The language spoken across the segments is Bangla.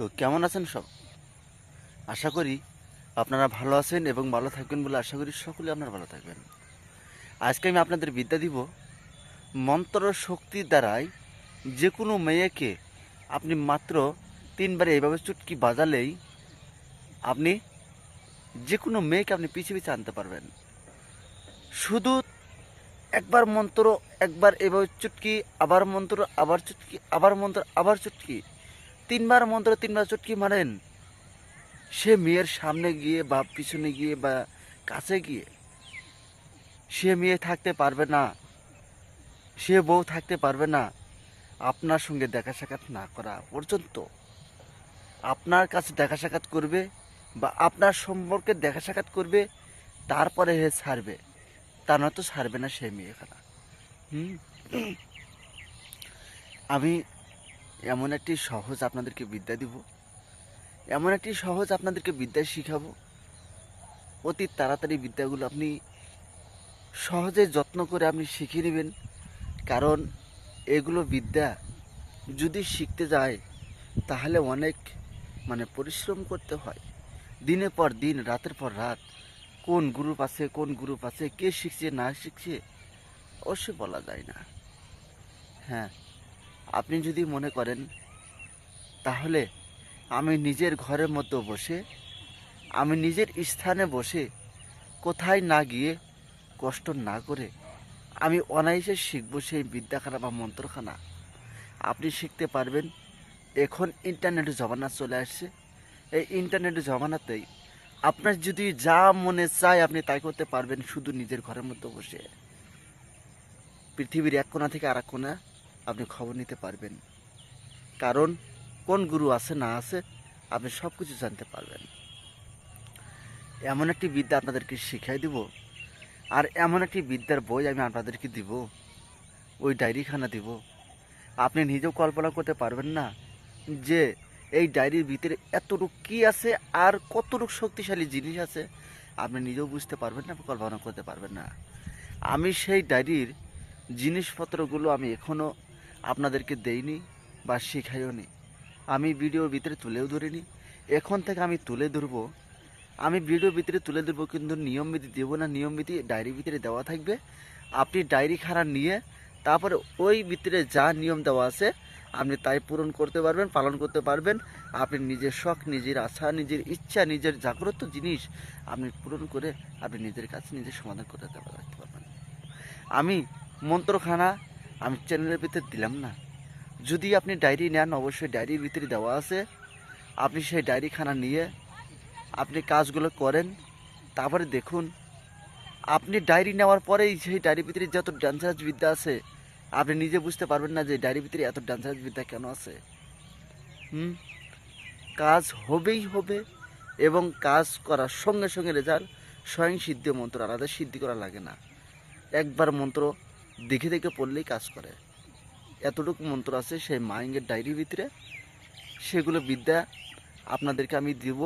তো কেমন আছেন সব? আশা করি আপনারা ভালো আছেন এবং ভালো থাকবেন বলে আশা করি সকলে আপনারা ভালো থাকবেন। আজকে আমি আপনাদের বিদ্যা দিব, মন্ত্র শক্তির দ্বারাই যে কোনো মেয়েকে আপনি মাত্র তিনবার এইভাবে চুটকি বাজালেই আপনি যে কোনো মেয়েকে আপনি পিছিয়ে পিছিয়ে আনতে পারবেন। শুধু একবার মন্ত্র, একবার এভাবে চুটকি, আবার মন্ত্র, আবার চুটকি, আবার মন্ত্র, আবার চুটকি তিনবার মন্ত্র, তিনবার চুটকি মারেন। সে মেয়ের সামনে গিয়ে বা পিছনে গিয়ে বা কাছে গিয়ে সে মেয়ে থাকতে পারবে না, সে বউ থাকতে পারবে না। আপনার সঙ্গে দেখা সাক্ষাৎ না করা পর্যন্ত আপনার কাছে দেখা সাক্ষাৎ করবে বা আপনার সম্পর্কে দেখা সাক্ষাৎ করবে, তারপরে হে ছাড়বে। তা নয়তো ছাড়বে না সে মেয়েখানা। হুম? আমি এমন একটি সহজ আপনাদেরকে বিদ্যা দিব, এমন একটি সহজ আপনাদেরকে বিদ্যা শিখাবো। অতি তাড়াতাড়ি বিদ্যাগুলো আপনি সহজে যত্ন করে আপনি শিখে নেবেন, কারণ এগুলো বিদ্যা। যদি শিখতে যায়, তাহলে অনেক মানে পরিশ্রম করতে হয়। দিনের পর দিন, রাতের পর রাত, কোন গ্রুপ আছে, কোন গ্রুপ আছে, কে শিখছে, না শিখছে, অবশ্যই বলা যায় না। হ্যাঁ আপনি যদি মনে করেন, তাহলে আমি নিজের ঘরের মধ্যে বসে, আমি নিজের স্থানে বসে কোথায় না গিয়ে কষ্ট না করে আমি অনায়াসে শিখব সেই বিদ্যাখানা বা মন্ত্রখানা। আপনি শিখতে পারবেন, এখন ইন্টারনেটের জমানা চলে আসছে। এই ইন্টারনেটের জমানাতেই আপনার যদি যা মনে চায় আপনি তাই করতে পারবেন শুধু নিজের ঘরের মধ্যে বসে। পৃথিবীর এক কোণা থেকে আর এক কোণা আপনি খবর নিতে পারবেন। কারণ কোন গুরু আছে, না আছে, আপনি সব কিছু জানতে পারবেন। এমন একটি বিদ্যা আপনাদেরকে শিখাই দিব, আর এমন একটি বিদ্যার বই আমি আপনাদেরকে দিব, ওই ডায়েরিখানা দিব। আপনি নিজেও কল্পনা করতে পারবেন না যে এই ডায়েরির ভিতরে এতটুকু কি আছে আর কতটুকু শক্তিশালী জিনিস আছে। আপনি নিজেও বুঝতে পারবেন না কল্পনা করতে পারবেন না। আমি সেই ডায়েরির জিনিসপত্রগুলো আমি এখনও আপনাদেরকে দেইনি বা শেখাইও নি আমি ভিডিওর ভিতরে তুলেও ধরিনি। এখন থেকে আমি তুলে ধরবো। আমি ভিডিওর ভিতরে তুলে ধরবো কিন্তু নিয়মবিধি দেবো না নিয়মবিধি ডায়েরির ভিতরে দেওয়া থাকবে। আপনি ডায়েরি খানা নিয়ে তারপরে ওই ভিতরে যা নিয়ম দেওয়া আছে, আপনি তাই পূরণ করতে পারবেন, পালন করতে পারবেন। আপনি নিজের শখ, নিজের আশা, নিজের ইচ্ছা, নিজের জাগ্রত জিনিস আপনি পূরণ করে আপনি নিজের কাছে নিজের সমাধান করে রাখতে পারবেন। আমি মন্ত্রখানা আমি চ্যানেলের ভিতরে দিলাম না। যদি আপনি ডায়েরি নেন, অবশ্যই ডায়েরির ভিতরে দেওয়া আছে। আপনি সেই ডায়েরিখানা নিয়ে আপনি কাজগুলো করেন, তারপরে দেখুন। আপনি ডায়েরি নেওয়ার পরেই সেই ডায়েরির ভিতরে যত ডান্সারাজ বিদ্যা আছে, আপনি নিজে বুঝতে পারবেন না যে ডায়েরির ভিতরে এত ডান্সারাজ বিদ্যা কেন আছে। হুম? কাজ হবেই হবে এবং কাজ করার সঙ্গে সঙ্গে রেজাল্ট স্বয়ং সিদ্ধ মন্ত্র, আলাদা সিদ্ধি করা লাগে না। একবার মন্ত্র দেখে দেখে পড়লেই কাজ করে। এতটুকু মন্ত্র আছে, সেই মাইঙ্গের ডায়েরির ভিতরে। সেগুলো বিদ্যা আপনাদেরকে আমি দিব।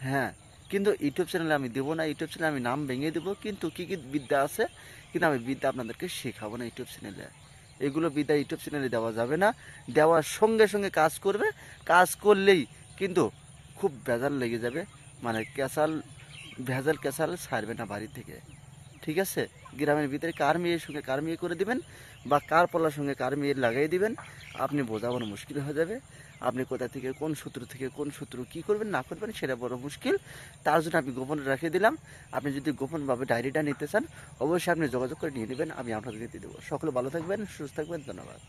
হ্যাঁ কিন্তু ইউটিউব চ্যানেলে আমি দেবো না। ইউটিউব চ্যানেলে আমি নাম ভেঙে দেবো। কিন্তু কী কী বিদ্যা আছে? কিন্তু আমি বিদ্যা আপনাদেরকে শেখাবো না ইউটিউব চ্যানেলে। এগুলো বিদ্যা ইউটিউব চ্যানেলে দেওয়া যাবে না। দেওয়ার সঙ্গে সঙ্গে কাজ করবে। কাজ করলেই কিন্তু খুব ভেজাল লেগে যাবে। মানে ক্যাসাল, ভেজাল ক্যাসাল ছাড়বে না বাড়ি থেকে। ঠিক আছে? গ্রামের ভিতরে কার মেয়ের সঙ্গে কার মেয়ে করে দিবেন বা কার পলার সঙ্গে কার মেয়ের লাগাই দিবেন, আপনি বোঝাবানো মুশকিল হয়ে যাবে। আপনি কোথা থেকে, কোন সূত্র থেকে, কোন সূত্র কি করবেন, না করবেন, সেটা বড় মুশকিল। তার জন্য আমি গোপন রেখে দিলাম। আপনি যদি গোপনভাবে ডায়েরিটা নিতে চান, অবশ্যই আপনি যোগাযোগ করে নিয়ে নেবেন, আমি আপনাদের দিয়ে দেবো। সকলে ভালো থাকবেন, সুস্থ থাকবেন, ধন্যবাদ।